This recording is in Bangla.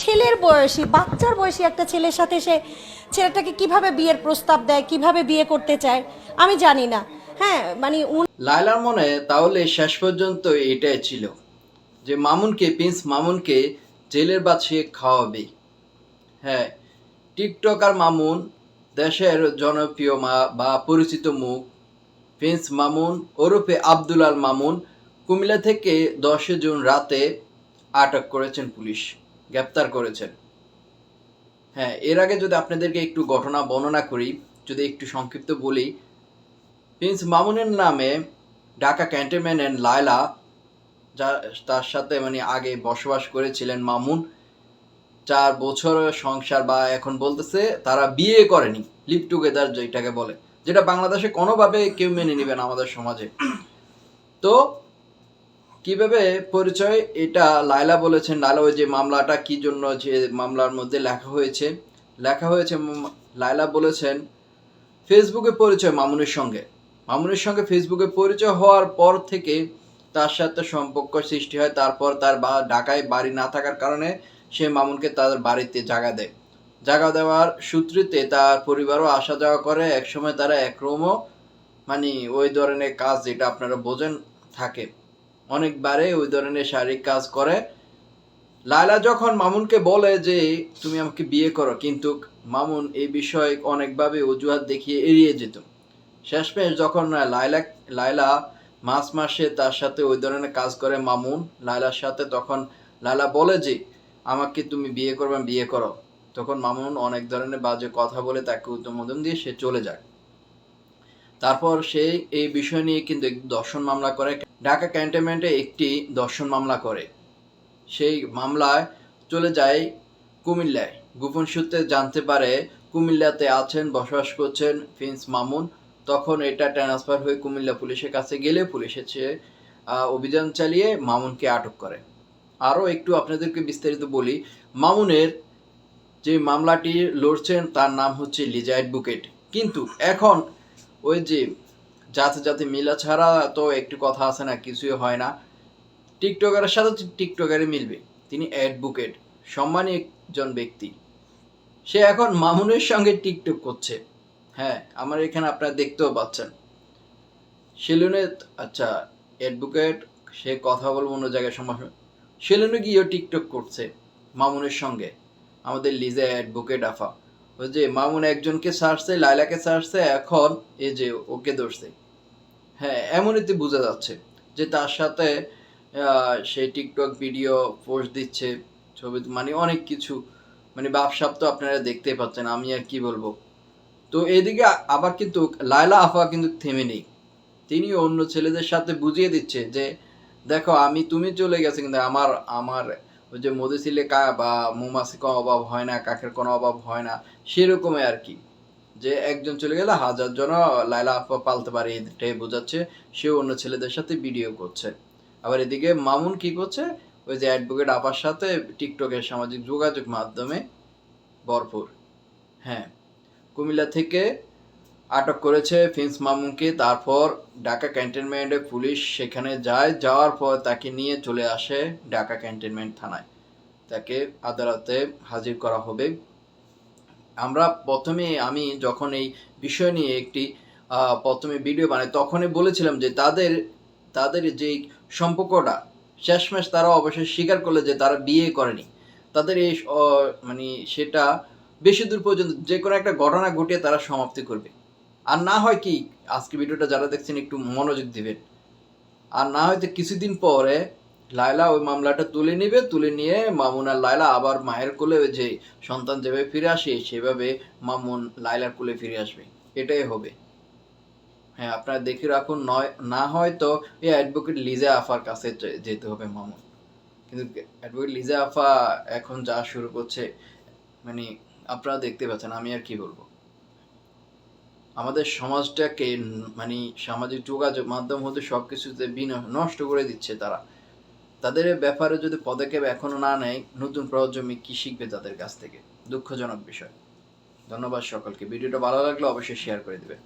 ছেলের বয়সী, বাচ্চার বয়সী একটা ছেলের সাথে সে ছেলেটাকে কীভাবে বিয়ের প্রস্তাব দেয়, কীভাবে বিয়ে করতে চায়, আমি জানি না। হ্যাঁ মানে উনি লায়লার মনে তাহলে শেষ পর্যন্ত এটাই ছিল, যে মামুনকে, প্রিন্স মামুনকে জেলের সে খাওয়াবে। হ্যাঁ টিকটক আর মামুন, দেশের জনপ্রিয় মা বা পরিচিত মুখ, প্রিন্স মামুন, ওরফে আব্দুল আল মামুন, কুমিল্লা থেকে দশে জুন রাতে আটক করেছেন পুলিশ। গ্রেপ্তার করেছেন। হ্যাঁ এর আগে যদি আপনাদেরকে একটু ঘটনা বর্ণনা করি, যদি একটু সংক্ষিপ্ত বলি, প্রিন্স মামুনের নামে ঢাকা ক্যান্টনমেন্টের লায়লা, যা, তার সাথে মানে আগে বসবাস করেছিলেন মামুন, চার বছর সংসার বা এখন বলতেছে তারা বিয়ে করেনি লিভ টুগেদার যেটাকে বলে, যেটা বাংলাদেশে কোনোভাবে কেউ মেনে নেবে না আমাদের সমাজে। তো কীভাবে পরিচয়? এটা লায়লা বলেছেন। লায়লা ওই যে মামলাটা কি জন্য যে মামলার মধ্যে লেখা হয়েছে? লেখা হয়েছে লায়লা বলেছেন, ফেসবুকে পরিচয় মামুনের সঙ্গে। মামুনের সঙ্গে ফেসবুকে পরিচয় হওয়ার পর থেকে তার সাথে সম্পর্ক সৃষ্টি হয়। তারপর তার বা, ঢাকায় বাড়ি না থাকার কারণে সে মামুনকে তার বাড়িতে জায়গা দেয়। জায়গা দেওয়ার সূত্রিতে তার পরিবারও আসা যাওয়া করে। একসময় তারা একরমও মানে ওই ধরনের কাজ যেটা আপনারা বোঝেন, থাকে। অনেকবারে ওই ধরনের শারীরিক কাজ করে। লায়লা যখন মামুনকে বলে যে, তুমি আমাকে বিয়ে করো, কিন্তু মামুন এই বিষয়ে অনেকভাবে অজুহাত দেখিয়ে এড়িয়ে যেত। শেষমেশ যখন লায়লা লায়লা মাস মাসে তার সাথে ওই ধরনের কাজ করে মামুন, লায়লার সাথে তখন লায়লা বলে যে, আমাকে তুমি বিয়ে করবে বিয়ে করো। তখন মামুন অনেক ধরনের বাজে কথা বলে তাকে উদ্বোধন দিয়ে সে চলে যায়। তারপর সে এই বিষয় নিয়ে কিন্তু দর্শন মামলা করে। ঢাকা ক্যান্টনমেন্টে একটি দর্শন মামলা করে। সেই মামলায় চলে যায় কুমিল্লায়। গোপন সূত্রে জানতে পারে, কুমিল্লাতে আছেন, বসবাস করছেন প্রিন্স মামুন। তখন এটা ট্রান্সফার হয়ে কুমিল্লা পুলিশের কাছে গেলে পুলিশ এসে অভিযান চালিয়ে মামুনকে আটক করে। আরও একটু আপনাদেরকে বিস্তারিত বলি। মামুনের যে মামলাটি লড়ছেন, তার নাম হচ্ছে লিজা অ্যাডভোকেট। কিন্তু এখন ওই যে যাতে যাতে মিলা ছাড়া তো একটু কথা আছে না, কিছুই হয় না। টিকটকারের সাথে তো টিকটকারে মিলবে। তিনি অ্যাডভোকেট, সম্মানী একজন ব্যক্তি। সে এখন মামুনের সঙ্গে টিকটক করছে। হ্যাঁ আমার এখানে আপনারা দেখতেও পাচ্ছেন। সেলুনে আচ্ছা অ্যাডভোকেট, সে কথা বলব অন্য জায়গায় সমস্যা সেলুনে গিয়েও টিকটক করছে মামুনের সঙ্গে। আমাদের লিজা অ্যাডভোকেট আফা। ওই যে মামুন একজনকে ছাড়ছে লাইলাকে ছাড়ছে, এখন এই যে ওকে ধরছে। হ্যাঁ এমনইতে বোঝা যাচ্ছে যে তার সাথে সে টিকটক ভিডিও পোস্ট দিচ্ছে, ছবি মানে অনেক কিছু। মানে বাপসাপ তো আপনারা দেখতেই পাচ্ছেন, আমি আর কি বলব। তো এদিকে আবার কিন্তু লায়লা আফা কিন্তু থেমে নেই। তিনি অন্য ছেলেদের সাথে বুঝিয়ে দিচ্ছে যে, দেখো আমি তুমি চলে গেছে কিন্তু আমার আমার ওই যে মধুশিলে কা বা মৌমাছি কোনো অভাব হয় না, কাকের কোনো অভাব হয় না, সেরকমই আর কি। যে একজন চলে গেলে হাজার জন লাইলা আপা পালতে পারে, এটাই বোঝাচ্ছে সে অন্য ছেলেদের সাথে ভিডিও করছে। আবার এদিকে মামুন কি করছে? ওই যে অ্যাডভোকেট আপার সাথে টিকটকের সামাজিক যোগাযোগ মাধ্যমে ভরপুর। হ্যাঁ কুমিল্লা থেকে আটক করেছে ফিন্স মামুনকে। তারপর ঢাকা ক্যান্টনমেন্টে পুলিশ সেখানে যায়। যাওয়ার পর তাকে নিয়ে চলে আসে ঢাকা ক্যান্টনমেন্ট থানায়। তাকে আদালতে হাজির করা হবে। আমরা প্রথমে আমি যখন এই বিষয় নিয়ে একটি প্রথমে ভিডিও বানাই, তখনই বলেছিলাম যে তাদের তাদের যে সম্পর্কটা, শেষমেশ তারা অবশ্যই স্বীকার করলে যে তারা বিয়ে করেনি। তাদের এই মানে সেটা বেশি দূর পর্যন্ত যে কোনো একটা ঘটনা ঘটিয়ে তারা সমাপ্তি করবে। আর না হয় কি, আজকে ভিডিওটা যারা দেখছেন একটু মনোযোগ দিবেন। আর না হয়তো কিছুদিন পরে লায়লা ওই মামলাটা তুলে নেবে, তুলে নিয়ে মামুন আর লায়লা আবার মায়ের কোলে যে সন্তান যেভাবে ফিরে আসে, সেভাবে মামুন লায়লার কোলে ফিরে আসবে। এটাই হবে। হ্যাঁ আপনারা দেখে রাখুন, নয় না হয় তো এই অ্যাডভোকেট লিজা আফার কাছে যেতে হবে মামুন। কিন্তু অ্যাডভোকেট লিজা আফা এখন যা শুরু করছে মানে আপনারা দেখতে পাচ্ছেন, আমি আর কি বলব? আমাদের সমাজটাকে মানে সামাজিক যোগাযোগ মাধ্যম হতে সব কিছুতে নষ্ট করে দিচ্ছে তারা। তাদের ব্যাপারে যদি পদক্ষেপ এখনও না নেয়, নতুন প্রজন্ম কি শিখবে তাদের কাছ থেকে? দুঃখজনক বিষয়। ধন্যবাদ সকলকে। ভিডিওটা ভালো লাগলে অবশ্যই শেয়ার করে দিবে